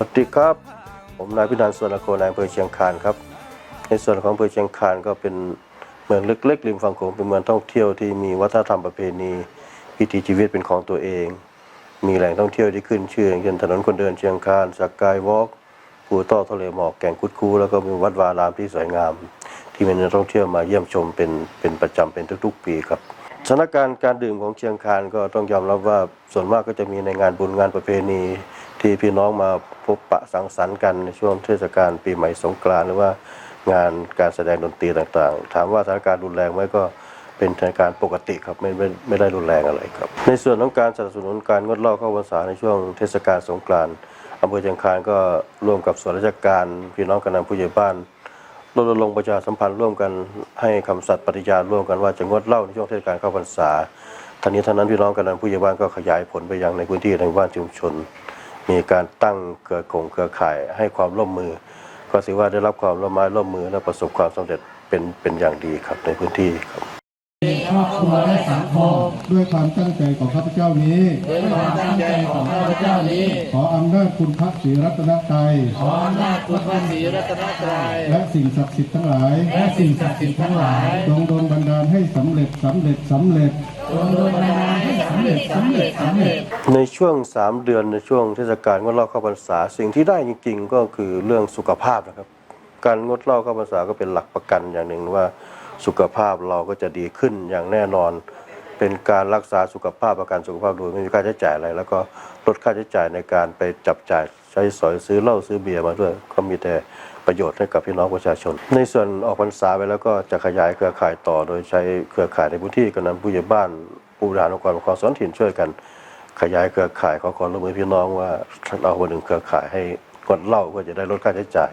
สวัสดีครับ ผมนายพินันท์สวนโคนายอำเภอเชียงคานครับ ในส่วนของอำเภอเชียงคานก็เป็นเมืองเล็กๆริมฝั่งโขงเป็นเมืองท่องเที่ยวที่มีวัฒนธรรมประเพณีวิถีชีวิตเป็นของตัวเอง มีแหล่งท่องเที่ยวที่ขึ้นชื่ออย่างเช่นถนนคนเดินเชียงคานสกายวอล์กภูต้อทะเลหมอกแก่งคุดคูแล้วก็มีวัดวารามที่สวยงาม ที่มีนักท่องเที่ยวมาเยี่ยมชมเป็นเป็นประจำเป็นทุกๆ ปีครับสถานการณ์การดื่มของเชียงคานก็ต้องยอมรับว่าส่วนมากก็จะมีในงานบุญงานประเพณี ที่พี่น้องมาพบปะสังสรรค์กันในช่วงเทศกาลปีใหม่สงกรานต์หรือว่างานการแสดงดนตรีต่างๆ ถามว่าสถานการณ์รุนแรงไหมก็เป็นสถานการณ์ปกติครับไม่ไม่ไม่ได้รุนแรงอะไรครับ ในส่วนของการสนับสนุนการงดเหล้าเข้าพรรษาในช่วงเทศกาลสงกรานต์อำเภอเชียงคานก็ร่วมกับส่วนราชการพี่น้องกำนันผู้ใหญ่บ้านรณรงค์ประชาสัมพันธ์ร่วมกันให้คำสัตย์ปฏิญาณร่วมกันว่าจะงดเหล้าในช่วงเทศกาลเข้าพรรษาทั้งนี้ทั้งนั้นพี่น้องกันนั้นผู้ใหญ่บ้านก็ขยายผลไปยังในพื้นที่ในบ้านชุมชน มีการตั้งเครือข่งเครือข่ายให้ความร่วมมือ ก็ถือว่าได้รับความร่วมไม้ร่วมมือและประสบความสำเร็จเป็นเป็นอย่างดีครับในพื้นที่ครับครอบครัวและสังคมด้วยความตั้งใจของข้าพเจ้านี้ด้วยความตั้งใจของข้าพเจ้านี้ ขออำนาจคุณพระศรีรัตนตรัยขออำนาจคุณพระศรีรัตนตรัยและสิ่งศักดิ์สิทธิ์ทั้งหลายและสิ่งศักดิ์สิทธิ์ทั้งหลายจงโดนบันดาลให้สำเร็จสำเร็จสำเร็จจงโดนบันดาลให้สำเร็จสำเร็จสำเร็จในช่วง 3 เดือนในช่วงเทศกาลงดเหล้าเข้าพรรษา สิ่งที่ได้จริงๆ ก็คือเรื่องสุขภาพนะครับ การงดเหล้าเข้าพรรษาก็เป็นหลักประกันอย่างหนึ่งว่าสุขภาพเราก็จะดีขึ้นอย่างแน่นอน เป็นการรักษาสุขภาพประกันสุขภาพโดยไม่มีค่าใช้จ่ายอะไร แล้วก็ลดค่าใช้จ่ายในการไปจับจ่ายใช้สอยซื้อเหล้าซื้อเบียร์มาด้วยก็มีแต่ประโยชน์ให้กับพี่น้องประชาชน ในส่วนออกพรรษาไปแล้วก็จะขยายเครือข่ายต่อโดยใช้เครือข่ายในพื้นที่กำนันผู้ใหญ่บ้าน ผู้บริหารองค์กรปกครองส่วนถิ่นช่วยกันขยายเครือข่ายขอความร่วมมือพี่น้องว่าเราวันหนึ่งเครือข่ายให้กดเหล้าเพื่อจะได้ลดค่าใช้จ่าย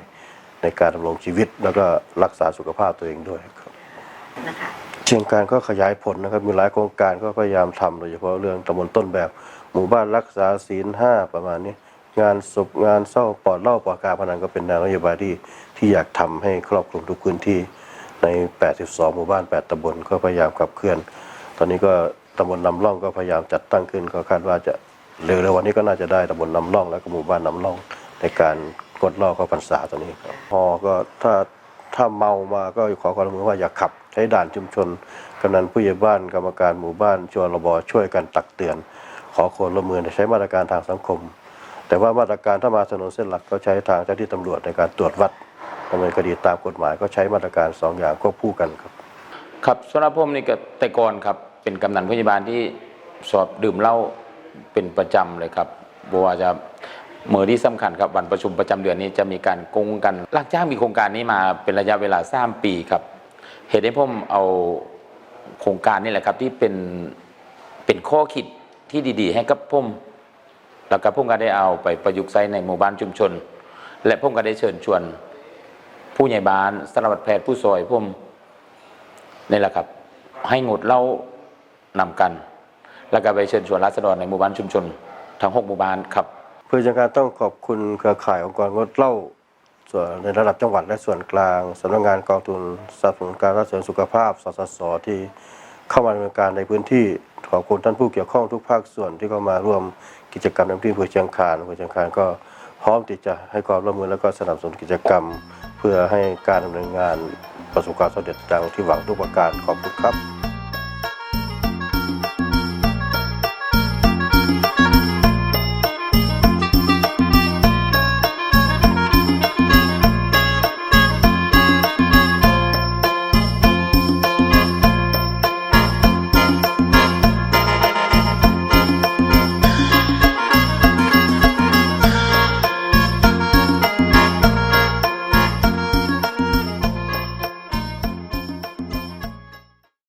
ในการดำรงชีวิต แล้วก็รักษาสุขภาพตัวเองด้วยครับนะคะเชียงการก็ขยายผลนะครับมีหลายโครงการก็พยายามทำโดยเฉพาะเรื่องตำบลต้นแบบ หมู่บ้านรักษาศีลห้าประมาณนี้ งานศพงานเศร้าปลอดเหล้าปลอดการพนันก็เป็นแนวนโยบายที่ที่อยากทำให้ครอบคลุมทุกพื้นที่ใน 82 หมู่บ้าน 8ตำบลก็พยายามขับเคลื่อน ตอนนี้ก็ ตำบลนำร่องก็พยายามจัดตั้งขึ้นก็คาดว่าจะเร็วๆวันนี้ก็น่าจะได้ตำบลนำร่อง แล้วก็หมู่บ้านนำร่อง ในการกดล้าเข้าพรรษาตัวนี้ครับพอก็ถ้าถ้าเมามาก็ขอความร่วมมือว่าอย่าขับ ใช้ด่านชุมชนกำนันผู้ใหญ่บ้านกรรมการหมู่บ้านชวนรบช่วยกันตักเตือน ขอความร่วมมือใช้มาตรการทางสังคม แต่ว่ามาตรการถ้ามาถนนเส้นหลักก็ใช้ทางเจ้าที่ตำรวจในการตรวจวัดดำเนินคดีตามกฎหมายก็ใช้มาตรการสองอย่างควบคู่กันครับ ครับสำหรับผมนี่ก็แต่ก่อนครับ เป็นกำนันพยาบาลที่สอบดื่มเหล้าเป็นประจำเลยครับบอกว่าจะเมื่อที่สำคัญครับวันประชุมประจำเดือนนี้จะมีการกงกันลักจ้างมีโครงการนี้มาเป็นระยะเวลาสามปีครับ เหตุให้ผมเอาโครงการนี่แหละครับที่เป็นเป็นข้อคิดที่ดีๆ ให้กับผมแล้วก็ผมก็ได้เอาไปประยุกต์ใช้ในหมู่บ้านชุมชน และผมก็ได้เชิญชวน ผู้ใหญ่บ้านสารวัตรแพทย์ผู้ซอยผมนี่แหละครับ ให้งดเล้า นำกัน แล้วก็ไปเชิญชวนราษฎรในหมู่บ้านชุมชนทั้งหกหมู่บ้านครับเพื่อจังการต้องขอบคุณเครือข่ายองค์กรงดเหล้าส่วนในระดับจังหวัดและส่วนกลางสำนักงานกองทุนสนับสนุนการรักษาสุขภาพสสสที่เข้ามาดำเนินการในพื้นที่ขอบคุณท่านผู้เกี่ยวข้องทุกภาคส่วนที่เข้ามาร่วมกิจกรรมในพื้นที่อำเภอเชียงคานอำเภอเชียงคานก็พร้อมที่จะให้ความร่วมมือแล้วก็สนับสนุนกิจกรรม เพื่อให้การดำเนินงานประสบความสำเร็จดังที่หวังทุกประการขอบคุณครับ